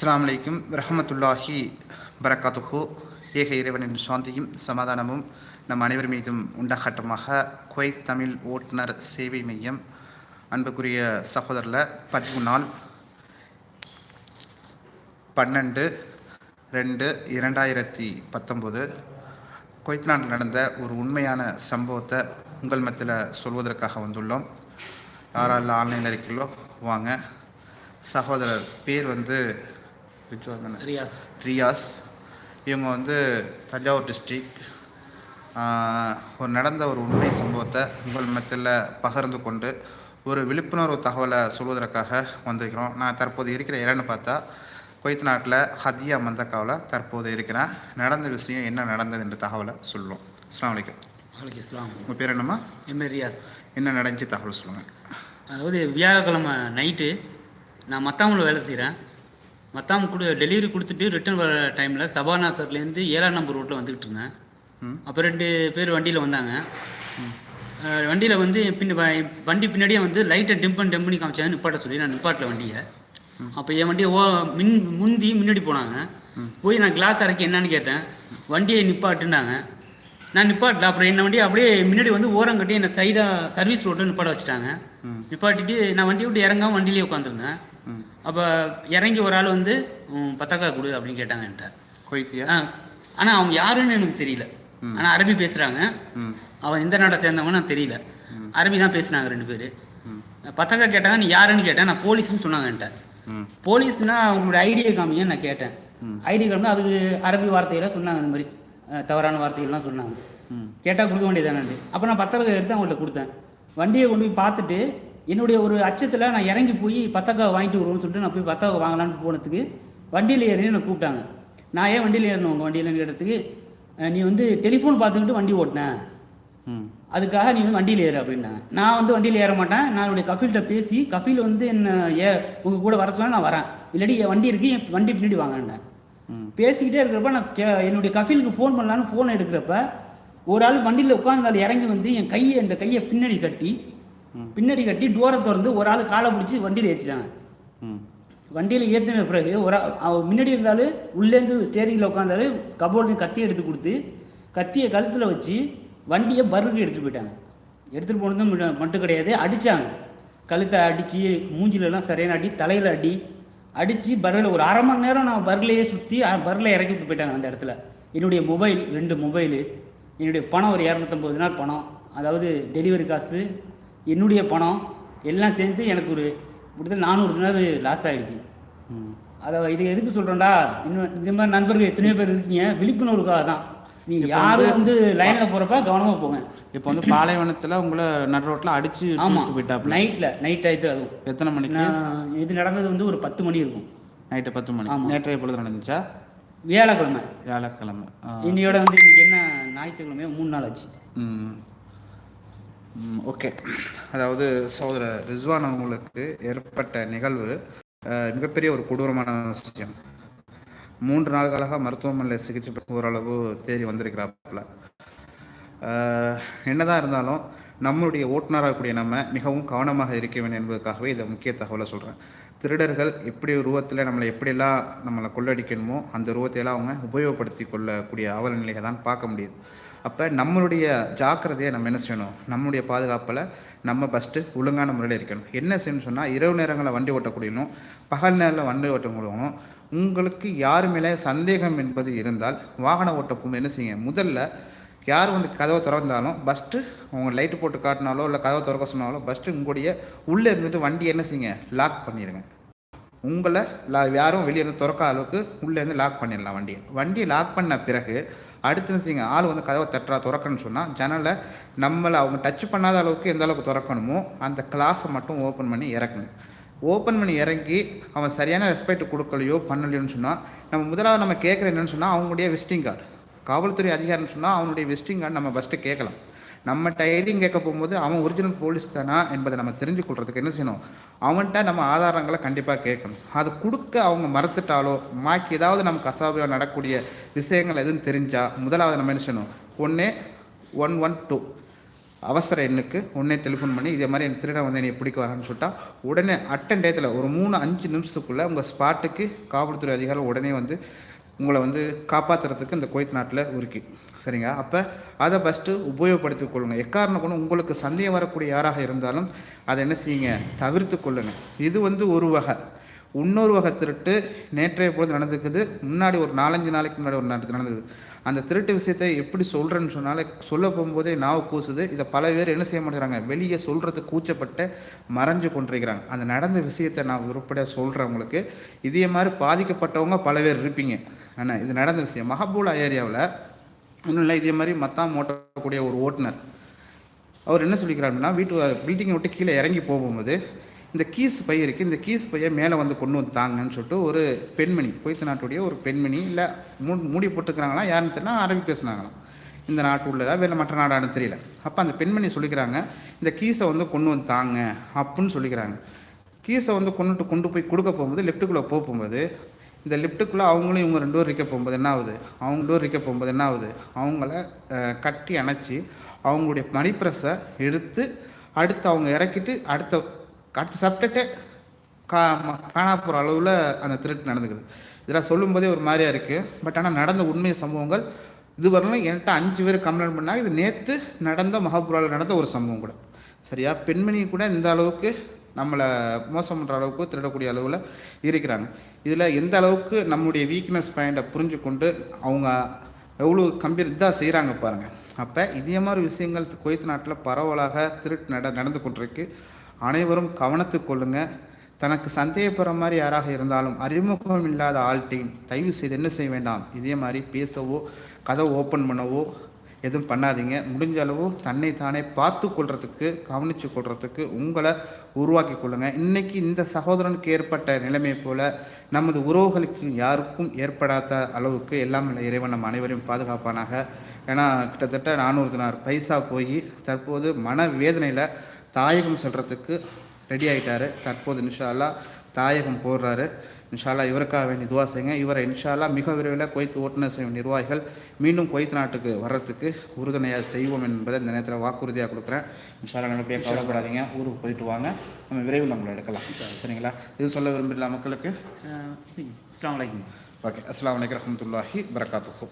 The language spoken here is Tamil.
அஸ்லாம் வலைக்கும் ரஹமத்துல்லாஹி பரக்காத்துஹு ஏக இறைவனின் சாந்தியும் சமாதானமும் நம் அனைவர் மீதும் உண்டாகட்டமாக. குவைத் தமிழ் ஓட்டுநர் சேவை மையம் அன்புக்குரிய சகோதரில் பதிவு நாள் பன்னெண்டு ரெண்டு இரண்டாயிரத்தி பத்தொம்போது. குவைத் நாட்டில் நடந்த ஒரு உண்மையான சம்பவத்தை உங்கள் மத்தியில் சொல்வதற்காக வந்துள்ளோம். யாரால் ஆன்லைனில் இருக்கீங்களோ வாங்க. சகோதரர் பேர் வந்து ரிஜுவா தானே? ரியாஸ். ரியாஸ். இவங்க வந்து தஞ்சாவூர் டிஸ்ட்ரிக். ஒரு நடந்த ஒரு உண்மை சம்பவத்தை உங்கள் மத்தியில் பகிர்ந்து கொண்டு ஒரு விழிப்புணர்வு தகவலை சொல்வதற்காக வந்திருக்கிறோம். நான் தற்போது இருக்கிற இடம்னு பார்த்தா குவைத் நாட்டில் ஹதியா மந்தக்காவில் தற்போது இருக்கிறேன். நடந்த விஷயம் என்ன நடந்தது என்ற தகவலை சொல்லுவோம். அஸ்ஸலாமு அலைக்கும் வலைக்கம் இஸ்லாம் உங்கள் பேர் என்னம்மா? M A Riyaz. என்ன நடந்துச்சு? தகவல் சொல்லுங்கள் அதாவது வியாழக்கிழமை நைட்டு நான் மத்தாமில் வேலை செய்கிறேன். மத்தாம் கொடு டெலிவரி கொடுத்துட்டு ரிட்டர்ன் வர டைமில் சபாநாசர்லேருந்து ஏழாம் நம்பர் ரோட்டில் வந்துக்கிட்டு இருந்தேன். அப்போ ரெண்டு பேர் வண்டியில் வந்தாங்க. வண்டியில் வந்து பின்ன வண்டி பின்னாடியே வந்து லைட்டை டிம் பண்ணி டெம் பண்ணி காமிச்சாங்க நிப்பாட்ட சொல்லி நான் நிப்பாட்டில் வண்டியை. அப்போ என் வண்டியை ஓ மின் முந்தி முன்னாடி போனாங்க. போய் நான் கிளாஸ் இறக்கி என்னன்னு கேட்டேன். வண்டியை நிப்பாட்டுனாங்க. நான் நிப்பாட்டல. அப்புறம் என்ன வண்டியை அப்படியே முன்னாடி வந்து ஓரம் கட்டி என்னை சைடாக சர்வீஸ் ரோட்டில் நிப்பாட்ட வச்சுட்டாங்க. நிப்பாட்டிட்டு நான் வண்டியை விட்டு இறங்காம வண்டியிலே உட்காந்துருந்தேன். அப்போ இறங்கி ஒரு ஆள் வந்து "உம், பத்தாக்கா கொடு அப்படின்னு கேட்டாங்க என்கிட்ட. குவைத்தியா ஆ ஆனால் அவங்க யாருன்னு எனக்கு தெரியல. ஆனால் அரபி பேசுகிறாங்க அவன் எந்த நாட்டை சேர்ந்தவங்கன்னு தெரியல. அரபி தான் பேசுனாங்க ரெண்டு பேர். பத்தாக்கா கேட்டாங்க நீ யாருன்னு கேட்டேன்? நான் போலீஸ்னு சொன்னாங்க என்கிட்ட. போலீஸ்னா அவங்களோட ஐடியை காமிங்கன்னு நான் கேட்டேன். ஐடி காமினா அதுக்கு அரபி வார்த்தையெல்லாம் சொன்னாங்க இந்த மாதிரி. தவறான வார்த்தைகள்லாம் சொன்னாங்க. கேட்டால் கொடுக்க வேண்டியதானே அப்போ நான் பத்திரக்கா எடுத்து அவங்கள்ட்ட கொடுத்தேன். வண்டியை கொண்டு போய் பார்த்துட்டு என்னுடைய ஒரு அச்சத்தில் நான் இறங்கி போய் பத்தக்கா வாங்கிட்டு வருவோம்னு சொல்லிட்டு நான் போய் பத்தக்கா வாங்கலான்னு போனதுக்கு வண்டியில் ஏறி என்னை கூப்பிட்டாங்க. நான் ஏன் வண்டியில் ஏறணும் உங்கள் வண்டியில் கேட்டதுக்கு "அஹ், நீ வந்து டெலிஃபோன் பார்த்துக்கிட்டு வண்டி ஓட்டினேன் ம். அதுக்காக நீ வந்து வண்டியில் ஏறு அப்படின்னாங்க நான் வந்து வண்டியில் ஏற மாட்டேன். நான் என்னுடைய கஃபீல்கிட்ட பேசி கஃபீல் வந்து என்ன ஏ உங்கள் கூட வர சொன்னா நான் வரேன். இல்லாட்டி என் வண்டி இருக்கு என் வண்டி பின்னாடி வாங்கினேன். ம். பேசிக்கிட்டே இருக்கிறப்ப நான் கே என்னுடைய கஃபீலுக்கு ஃபோன் பண்ணலான்னு ஃபோன் எடுக்கிறப்ப ஒரு ஆள் வண்டியில் உட்காந்து இறங்கி வந்து என் கையை இந்த கையை பின்னாடி கட்டி. பின்னாடி கட்டி டோரை திறந்து ஒரு ஆள் காலை பிடிச்சி வண்டியில் ஏற்றிட்டாங்க வண்டியில் ஏற்றின பிறகு ஒரு அவன் முன்னாடி இருந்தாலும் உள்ளேருந்து ஸ்டேரிங்கில் உட்காந்தாரு கபோர்டு கத்தி எடுத்து கொடுத்து கத்தியை கழுத்தில் வச்சு வண்டியை பர்ருக்கு எடுத்துகிட்டு போயிட்டாங்க. எடுத்துகிட்டு போனதும் மிட- மட்டும் கிடையாது அடித்தாங்க கழுத்தை அடித்து மூஞ்சிலெல்லாம் சரியான அடி தலையில் அடி அடித்து பர்ரில் ஒரு அரை மணி நேரம் நான் பர்லையே சுற்றி பர்ரில் இறக்கி விட்டு போயிட்டாங்க அந்த இடத்துல. என்னுடைய மொபைல் ரெண்டு மொபைலு என்னுடைய பணம் ஒரு இரநூத்தம்பது தினார் பணம். அதாவது டெலிவரி காசு என்னுடைய பணம் எல்லாம் சேர்ந்து எனக்கு ஒரு கிட்டத்தட்ட நானூறு தினார் லாஸ் ஆகிடுச்சு அதை இது எதுக்கு சொல்கிறேன்டா இன்னும் இந்த மாதிரி நண்பர்கள் எத்தனையோ பேர் இருக்கீங்க. விழிப்புணர்வுக்காக தான். நீங்கள் யாரும் வந்து லைனில் போகிறப்ப கவனமாக போங்க. இப்போ வந்து பாலைவனத்தில் உங்களை நடு ரோட்டில் அடிச்சு ஆமாம் தூக்கிட்டு போயிட்டாப்புல. நைட்டில் நைட் ஆயிடுத்து அதுவும். எத்தனை மணிக்கு? இது நடந்தது வந்து ஒரு பத்து மணி இருக்கும். நைட்டு பத்து மணி. நேற்றைய பொழுது நடந்துச்சா? வியாழக்கிழமை. வியாழக்கிழமை. இன்னையோட வந்து இன்னைக்கு என்ன ஞாயிற்றுக்கிழமையோ மூணு நாள் ஆச்சு. ம், ஓகே. அதாவது சகோதர ரிஸ்வான் அவங்களுக்கு ஏற்பட்ட நிகழ்வு மிகப்பெரிய ஒரு கொடூரமான விஷயம். மூன்று நாள்களாக மருத்துவமனையில் சிகிச்சை பெற்று ஓரளவு தேறி வந்திருக்கிறாப்புல. என்னதான் இருந்தாலும் நம்மளுடைய ஓட்டுநராக கூடிய நம்ம மிகவும் கவனமாக இருக்க வேண்டும் என்பதற்காகவே இதை முக்கிய தகவலை சொல்கிறேன் திருடர்கள் எப்படி உருவத்தில் நம்மளை எப்படியெல்லாம் நம்மளை கொள்ளடிக்கணுமோ அந்த உருவத்தையெல்லாம் அவங்க உபயோகப்படுத்தி கொள்ளக்கூடிய அவல நிலையை தான் பார்க்க முடியுது. அப்போ நம்மளுடைய ஜாக்கிரதையை நம்ம என்ன செய்யணும்? நம்மளுடைய பாதுகாப்பில் நம்ம ஃபஸ்ட்டு ஒழுங்கான முறையில் இருக்கணும். என்ன செய்யணும்னு சொன்னால் இரவு நேரங்களில் வண்டி ஓட்டக்கூடியணும் பகல் நேரில் வண்டி ஓட்டக்கூடியவனும் உங்களுக்கு யார் மேலே சந்தேகம் என்பது இருந்தால் வாகன ஓட்டப்பும் என்ன செய்யுங்க? முதல்ல யார் வந்து கதவை திறந்தாலும் ஃபஸ்ட்டு உங்கள் லைட்டு போட்டு காட்டினாலோ இல்லை கதவை திறக்க சொன்னாலோ ஃபஸ்ட்டு உங்களுடைய உள்ளே இருந்துட்டு வண்டி என்ன செய்யுங்க? லாக் பண்ணிடுங்க உங்களை யாரும் வெளியே இருந்து திறக்க அளவுக்கு உள்ளேருந்து லாக் பண்ணிடலாம் வண்டியை. வண்டியை லாக் பண்ண பிறகு அடுத்து வச்சுங்க ஆள் வந்து கதவை தட்டுறா திறக்கணும்னு சொன்னால் ஜன்னலை நம்மளை அவங்க டச் பண்ணாத அளவுக்கு எந்த அளவுக்கு திறக்கணுமோ அந்த கிளாஸை மட்டும் ஓப்பன் பண்ணி இறக்கணும். ஓப்பன் பண்ணி இறங்கி அவன் சரியான ரெஸ்பெக்ட் கொடுக்கலையோ பண்ணலையோன்னு சொன்னால் நம்ம முதலாவது நம்ம கேட்குற என்னன்னு சொன்னால் அவங்களுடைய விசிட்டிங் கார்டு காவல்துறை அதிகாரின்னு சொன்னால் அவனுடைய விசிட்டிங் கார்டு நம்ம ஃபஸ்ட்டு கேட்கலாம். நம்ம டைரிங் கேட்க போகும்போது அவன் ஒரிஜினல் போலீஸ் தானா என்பதை நம்ம தெரிஞ்சு கொள்றதுக்கு என்ன செய்யணும்? அவன்கிட்ட நம்ம ஆதாரங்களை கண்டிப்பாக கேட்கணும். அது கொடுக்க அவங்க மறுத்துட்டாலோ மாக்கி ஏதாவது நமக்கு அசாபியம் நடக்கக்கூடிய விஷயங்கள் எதுவும் தெரிஞ்சால் முதலாவது நம்ம என்ன செய்யணும்? ஒன்று ஒன் ஒன் டூ அவசர எண்ணுக்கு உடனே டெலிஃபோன் பண்ணி இதே மாதிரி என் திருடன் வந்து என்னை பிடிக்க வரான்னு சொல்லிட்டா உடனே அட்டன் டயத்தில் ஒரு மூணு அஞ்சு நிமிஷத்துக்குள்ளே உங்கள் ஸ்பாட்டுக்கு காவல்துறை அதிகாரம் உடனே வந்து உங்களை வந்து காப்பாற்றுறதுக்கு இந்த குவைத் நாட்டில் இருக்கு. சரிங்க? அப்போ அதை ஃபஸ்ட்டு உபயோகப்படுத்திக் கொள்ளுங்கள் எக்காரணம் கொண்டு உங்களுக்கு சந்தேகம் வரக்கூடிய யாராக இருந்தாலும் அதை என்ன செய்யுங்க? தவிர்த்து கொள்ளுங்கள் இது வந்து ஒரு வகை. இன்னொரு வகை திருட்டு நேற்றைய பொழுது நடந்துக்குது. முன்னாடி ஒரு நாலஞ்சு நாளைக்கு முன்னாடி ஒரு நடந்து நடந்தது அந்த திருட்டு விஷயத்தை எப்படி சொல்கிறேன்னு சொன்னாலே சொல்ல போகும்போதே நாவு கூசுது. இதை பல பேர் என்ன செய்ய மாட்டேங்கிறாங்க? வெளியே சொல்கிறதுக்கு கூச்சப்பட்டு மறைஞ்சு கொண்டிருக்கிறாங்க. அந்த நடந்த விஷயத்தை நான் உருப்படியாக சொல்கிறேன் உங்களுக்கு. இதே மாதிரி பாதிக்கப்பட்டவங்க பல பேர் இருப்பீங்க. என்ன இது நடந்த விஷயம். மஹபூலா ஏரியாவில் ஒன்றும் இல்லை இதே மாதிரி மத்தாம் ஓட்டக்கூடிய ஒரு ஓட்டுநர். அவர் என்ன சொல்லிக்கிறாருன்னா வீட்டு பில்டிங்கை விட்டு கீழே இறங்கி போகும்போது இந்த கீஸ் பை இருக்குது இந்த கீஸ் பையை மேலே வந்து கொண்டு வந்து தாங்கன்னு சொல்லிட்டு ஒரு பெண்மணி குவைத் நாட்டுடைய ஒரு பெண்மணி இல்லை மூ மூடி போட்டுக்கிறாங்களா யாருன்னு தெரியல அரபி பேசுனாங்களாம். இந்த நாட்டு உள்ளதா வேறு மற்ற நாடானு தெரியல. அப்போ அந்த பெண்மணி சொல்லிக்கிறாங்க இந்த கீஸை வந்து கொண்டு வந்து தாங்க அப்புடின்னு சொல்லிக்கிறாங்க. கீஸை வந்து கொண்டுட்டு கொண்டு போய் கொடுக்க போகும்போது லெஃப்ட்டுக்குள்ளே போகும்போது இந்த லிஃப்ட்டுக்குள்ளே அவங்களும் இவங்க ரெண்டு பேரும் இருக்க போகும்போது என்ன ஆகுது அவங்க டோர் இருக்க போகும்போது என்ன ஆகுது அவங்கள கட்டி அணைச்சி அவங்களுடைய மணிப்ரெஸ்ஸை எடுத்து அடுத்து அவங்க இறக்கிட்டு அடுத்த அடுத்த சப்டெக்டே கா ம- காணா போகிற அளவில் அந்த திருட்டு நடந்துக்குது. இதெல்லாம் சொல்லும்போதே ஒரு மாதிரியா இருக்குது பட் ஆனால் நடந்த உண்மை சம்பவங்கள் இதுவரையிலும் என்கிட்ட அஞ்சு பேர் கம்ப்ளைண்ட் பண்ணாங்க. இது நேற்று நடந்த மகாபுராவில் நடந்த ஒரு சம்பவம் கூட. சரியா? பெண்மணி கூட இந்த அளவுக்கு நம்மளை மோசம் பண்ணுற அளவுக்கு திருடக்கூடிய அளவில் இருக்கிறாங்க. இதில் எந்த அளவுக்கு நம்முடைய வீக்னஸ் பாயிண்ட்டை புரிஞ்சு கொண்டு அவங்க எவ்வளோ கம்பீர் இதாக செய்கிறாங்க பாருங்கள் அப்போ இதே மாதிரி விஷயங்கள் குவைத் நாட்டில் பரவலாக திருட்டு நட நடந்து கொண்டிருக்கு. அனைவரும் கவனத்து கொள்ளுங்கள் தனக்கு சந்தேகப்படுற மாதிரி யாராக இருந்தாலும் அறிமுகம் இல்லாத ஆள்கிட்டையும் தயவு செய்து என்ன செய்ய வேண்டாம். இதே மாதிரி பேசவோ கதவை ஓப்பன் பண்ணவோ எதுவும் பண்ணாதீங்க. முடிஞ்ச அளவு தன்னை தானே பார்த்து கொள்றதுக்கு கவனித்து கொள்றதுக்கு உங்களை உருவாக்கி கொள்ளுங்க. இன்னைக்கு இந்த சகோதரனுக்கு ஏற்பட்ட நிலைமை போல நமது உறவுகளுக்கு யாருக்கும் ஏற்படாத அளவுக்கு எல்லாம் இறைவன் நம்ம அனைவரையும் பாதுகாப்பானாக. ஏன்னா கிட்டத்தட்ட நானூறு தினார் பைசா போய் தற்போது மன வேதனையில் தாயகம் செல்றதுக்கு ரெடி ஆயிட்டாரு. தற்போது இன்ஷா அல்லாஹ் தாயகம் போடுறாரு. இன்ஷா அல்லாஹ் இவருக்காக வேண்டி துவா செய்யுங்க. இவரை இன்ஷா அல்லாஹ் மிக விரைவில் குவைத் ஓட்டுநர் செய்யும் நிர்வாகிகள் மீண்டும் குவைத் நாட்டுக்கு வர்றதுக்கு உறுதுணையாக செய்வோம் என்பதை இந்த நேரத்தில் வாக்குறுதியாக கொடுக்குறேன். இன்ஷா அல்லாஹ் நல்லபடியாக கவலைப்படாதீங்க. ஊருக்கு போயிட்டு வாங்க. நம்ம விரைவில் நம்மளை எடுக்கலாம். சரிங்களா? இது சொல்ல விரும்பல மக்களுக்கு? அஸ்லாம் வலைக்கம் ஓகே. அஸ்ஸலாமு அலைக்கும் வரஹ்மத்துல்லாஹி வரகாத்துஹு